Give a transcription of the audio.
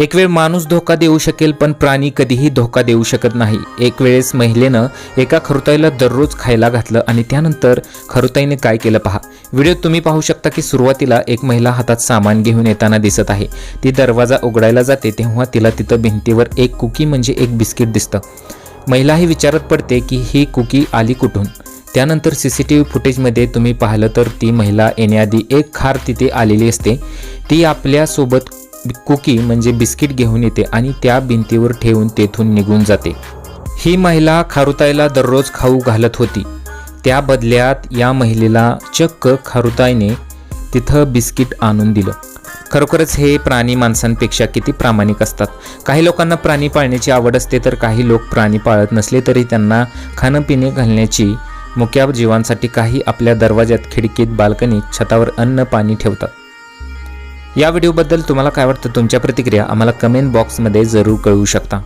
एक वेळ माणूस धोका देऊ शकेल पण प्राणी कधीही धोका देऊ शकत नाही. एक वेळेस महिलेनं एका खरुताईला दररोज खायला घातलं आणि त्यानंतर खरुताईने काय केलं पहा. व्हिडिओ तुम्ही पाहू शकता की सुरुवातीला एक महिला हातात सामान घेऊन येताना दिसत आहे. ती दरवाजा उघडायला जाते तेव्हा तिला तिथं भिंतीवर एक कुकी म्हणजे एक बिस्किट दिसतं. महिला ही विचारत पडते की ही कुकी आली कुठून? त्यानंतर सी सी टी व्ही फुटेजमध्ये तुम्ही पाहिलं तर ती महिला येण्याआधी एक खार तिथे आलेली असते. ती आपल्यासोबत कुकी म्हणजे बिस्किट घेऊन येते आणि त्या भिंतीवर ठेवून तेथून निघून जाते. ही महिला खारुताईला दररोज खाऊ घालत होती. त्या बदल्यात या महिलेला चक्क खारुताईने तिथं बिस्किट आणून दिलं. खरोखरच हे प्राणी माणसांपेक्षा किती प्रामाणिक असतात. काही लोकांना प्राणी पाळण्याची आवड असते तर काही लोक प्राणी पाळत नसले तरी त्यांना खाणं पिणे घालण्याची मुक्या जीवांसाठी काही आपल्या दरवाज्यात खिडकीत बाल्कनीत छतावर अन्न पाणी ठेवतात. या व्हिडिओबद्दल तुम्हाला काय वाटतं? तुमच्या प्रतिक्रिया आम्हाला कमेंट बॉक्समध्ये जरूर कळवू शकता.